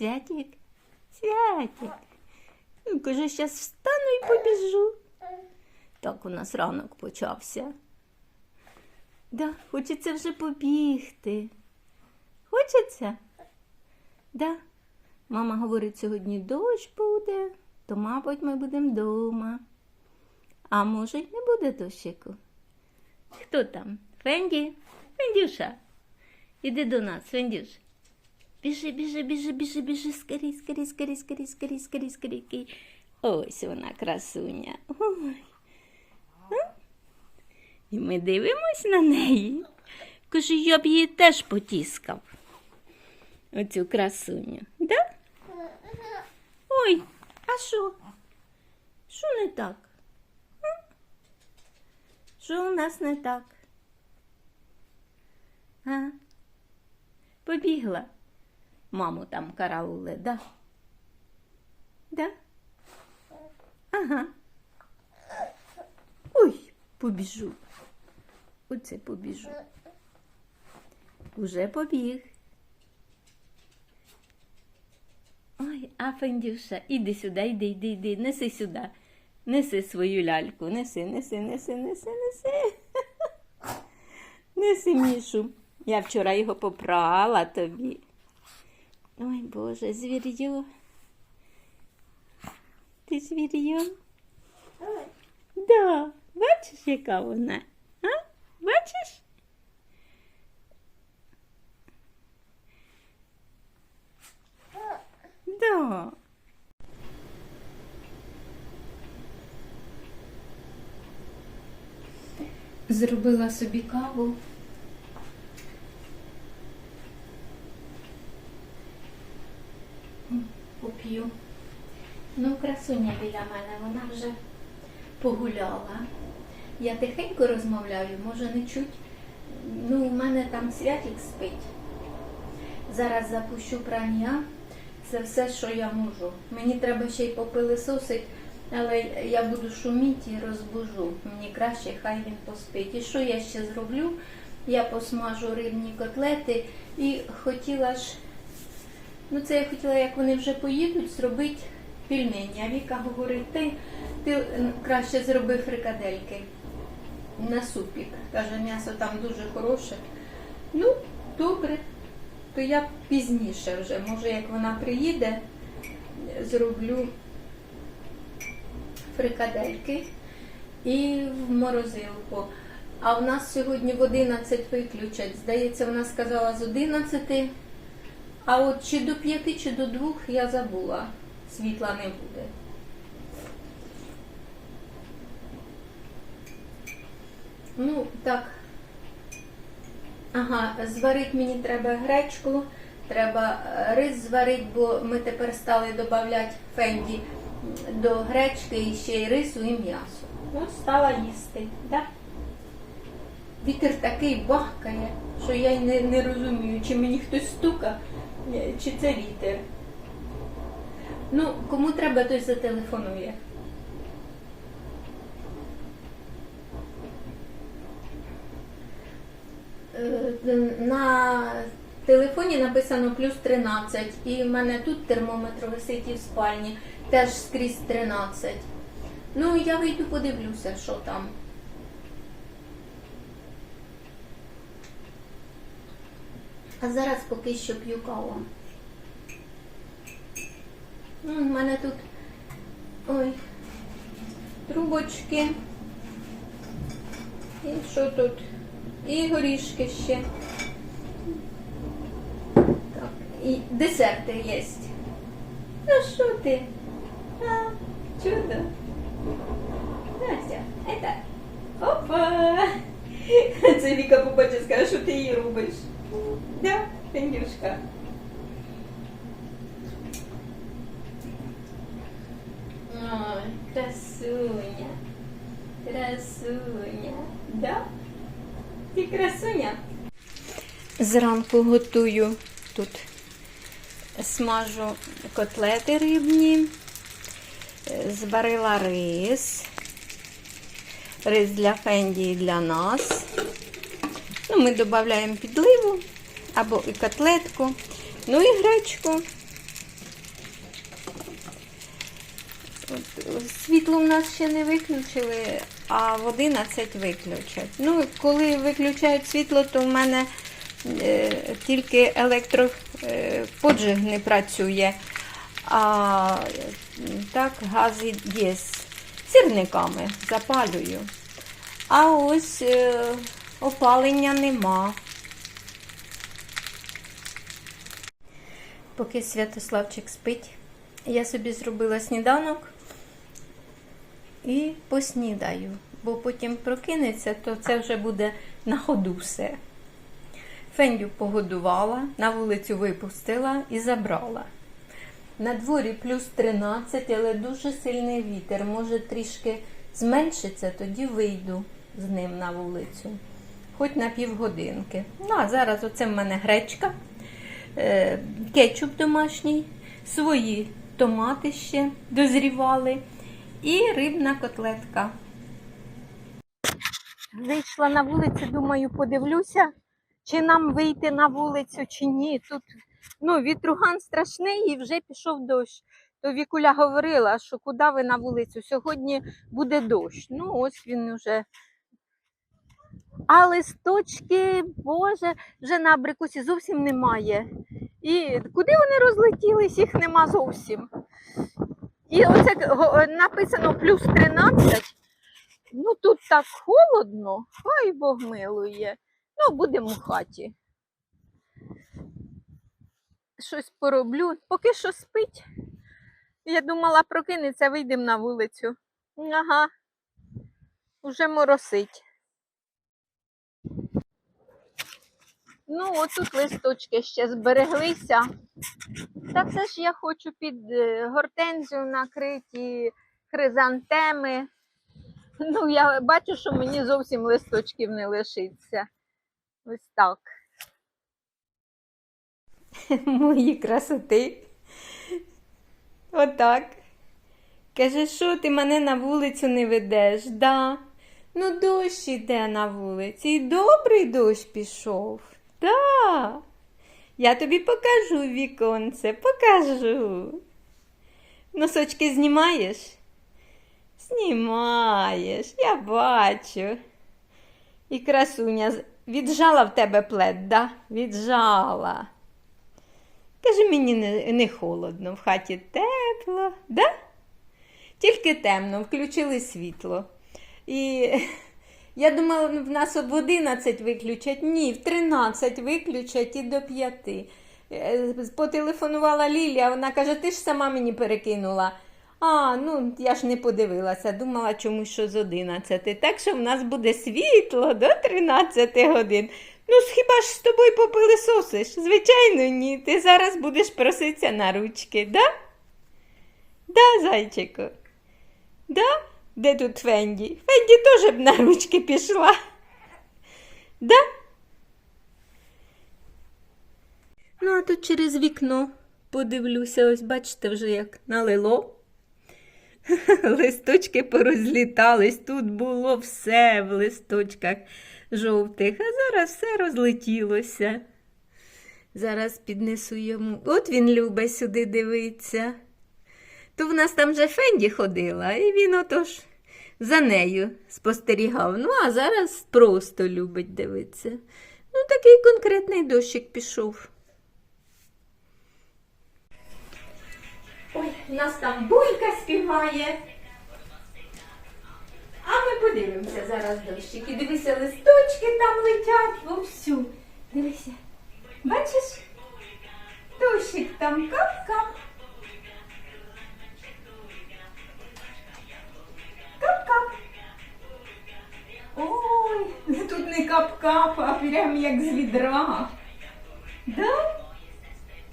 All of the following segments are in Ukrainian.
Святик, святик. Ну, каже, зараз встану і побіжу. Так у нас ранок почався. Да, хочеться вже побігти. Хочеться? Да. Мама говорить, сьогодні дощ буде, то, мабуть, ми будемо вдома. А може, й не буде дощику. Хто там? Фенді? Фендюша. Іди до нас, Фендюш. Біжи, біжи, біжи, біжи, біжи, скорій, скорій, скорій, скорій, скорій, скорій, скорій. Ось вона, красуня. Ой. І ми дивимось на неї. Каже, я б її теж потіскав. Оцю красуню. Да? Ой, а що? Що не так? Що у нас не так? А? Побігла. Маму там караули, да? Да? Ага. Ой, побіжу. Оце побіжу. Уже побіг. Ой, а Фендюша, іди сюди, іди, іди, іди, неси сюди. Неси свою ляльку, неси, неси, неси, неси, неси. Неси Мішу. Я вчора його попрала тобі. Ой, Боже, звір'ю. Ти звір'ю? Да, бачиш, яка вона? А? Бачиш? Да. Зробила собі каву. Красуня біля мене, вона вже погуляла. Я тихенько розмовляю, може не чуть. Ну, у мене там святик спить. Зараз запущу прання. Це все, що я можу. Мені треба ще й попилисосить, але я буду шуміти і розбужу. Мені краще, хай він поспить. І що я ще зроблю? Я посмажу рибні котлети і хотіла ж, ну це я хотіла, як вони вже поїдуть, зробити пельмені. А Віка говорить, ти, ти краще зроби фрикадельки на супік. Каже, м'ясо там дуже хороше. Ну, добре то я пізніше вже, може, як вона приїде, зроблю фрикадельки і в морозилку. А в нас сьогодні в 11 виключать. Здається, вона сказала з 11, а от чи до 5, чи до 2 я забула. Світла не буде. Ну, так. Ага, зварити мені треба гречку, треба е, рис зварити, бо ми тепер стали додавати фенді до гречки і ще й рису і м'ясо. Ну, стала їсти. Да? Вітер такий бахкає, що я й не, не розумію, чи мені хтось стука, чи це вітер. Ну, кому треба, той зателефонує. Е, На телефоні написано плюс 13, і в мене тут термометр висить і в спальні, теж скрізь 13. Ну, я вийду подивлюся, що там. А зараз поки що п'ю каву. Ну, У мене тут ой, трубочки. І що тут? І горішки ще. Так, і десерти є. Ну що ти? А, чудо. Настя, это. Опа! Це Віка побачить, скаже, що ти її робиш. Да, Тендюшка. Ой, красуня. Красуня. Да? Ти красуня. Зранку готую тут смажу котлети рибні, е, зварила рис. Рис для Фенді і для нас. Ну, ми додаємо підливу або і котлетку, ну і гречку. От, світло в нас ще не виключили, а в 11 виключать. Ну, коли виключають світло, то в мене е, тільки електроподжиг не працює. А так, газ є сірниками, запалюю. А ось е, опалення нема. Поки Святославчик спить, я собі зробила сніданок і поснідаю, бо потім прокинеться, то це вже буде на ходу все. Фендю погодувала, на вулицю випустила і забрала. На дворі плюс 13, але дуже сильний вітер. Може трішки зменшиться, тоді вийду з ним на вулицю. Хоч на півгодинки. Ну, а зараз оце в мене гречка, е, кетчуп домашній, свої томати ще дозрівали і рибна котлетка. Вийшла на вулицю, думаю, подивлюся, чи нам вийти на вулицю, чи ні. Тут ну, вітруган страшний і вже пішов дощ. То Вікуля говорила, що куди ви на вулицю? Сьогодні буде дощ. Ну, ось він уже. А листочки, Боже, вже на абрикосі зовсім немає. І куди вони розлетілись, їх нема зовсім. І оце написано плюс 13. Ну тут так холодно, хай Бог милує. Ну, будемо в хаті. Щось пороблю. Поки що спить. Я думала, прокинеться, вийдемо на вулицю. Ага. Уже моросить. Ну, отут листочки ще збереглися. Та це ж я хочу під е, гортензію накриті хризантеми. Ну, я бачу, що мені зовсім листочків не лишиться. Ось так. Мої красоти. Отак. Каже, що ти мене на вулицю не ведеш? Да. Ну, дощ іде на вулиці. І добрий дощ пішов. Да. Я тобі покажу віконце, покажу. Носочки знімаєш? Знімаєш, я бачу. І красуня віджала в тебе плед, да? Віджала. Каже, мені не, не холодно, в хаті тепло, да? Тільки темно, включили світло. І я думала, в нас в 11 виключать. Ні, в 13 виключать і до 5. Е, Потелефонувала Лілія, вона каже, ти ж сама мені перекинула. А, ну я ж не подивилася, думала чомусь, що з 11. Так що в нас буде світло до 13 годин. Ну, хіба ж з тобою попилисосиш? Звичайно, ні. Ти зараз будеш проситися на ручки, да? Да, зайчику? Да? Де тут Фенді? Фенді теж б на ручки пішла. Да? Ну, а тут через вікно подивлюся, ось бачите, вже як налило. Листочки порозлітались, тут було все в листочках жовтих, а зараз все розлетілося. Зараз піднесу йому. От він любить сюди дивитися. То в нас там же Фенді ходила, і він отож за нею спостерігав. Ну, а зараз просто любить дивитися. Ну, такий конкретний дощик пішов. Ой, у нас там булька співає. А ми подивимося зараз дощики. Дивися, листочки там летять вовсю. Дивися. Бачиш? Дощик там. Кап-кап. Ой, тут не кап-кап, а прям як з відра. Да?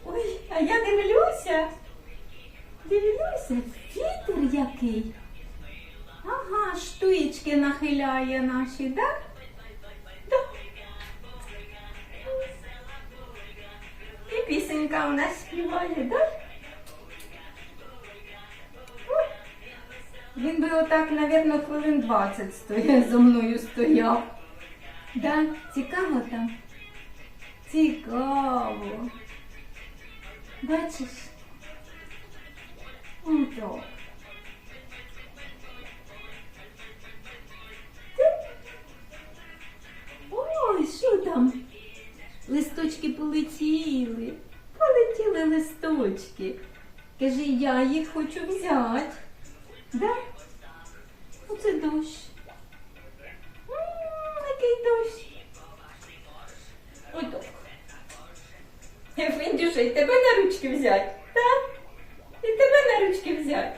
Ой, а я дивлюся. Дивлюся, вітер який. Ага, штуєчки нахиляє наші, да? Да. І пісенька у нас співає, да? Він би отак, мабуть, хвилин 20 стояв, зо мною стояв. Да? Цікаво там? Цікаво. Бачиш? Он так. Ой, що там? Листочки полетіли. Полетіли листочки. Кажи, я їх хочу взяти. Да? Оце дощ. Який дощ. Отак. Фіндюша, і тебе на ручки взять, так? І тебе на ручки взять.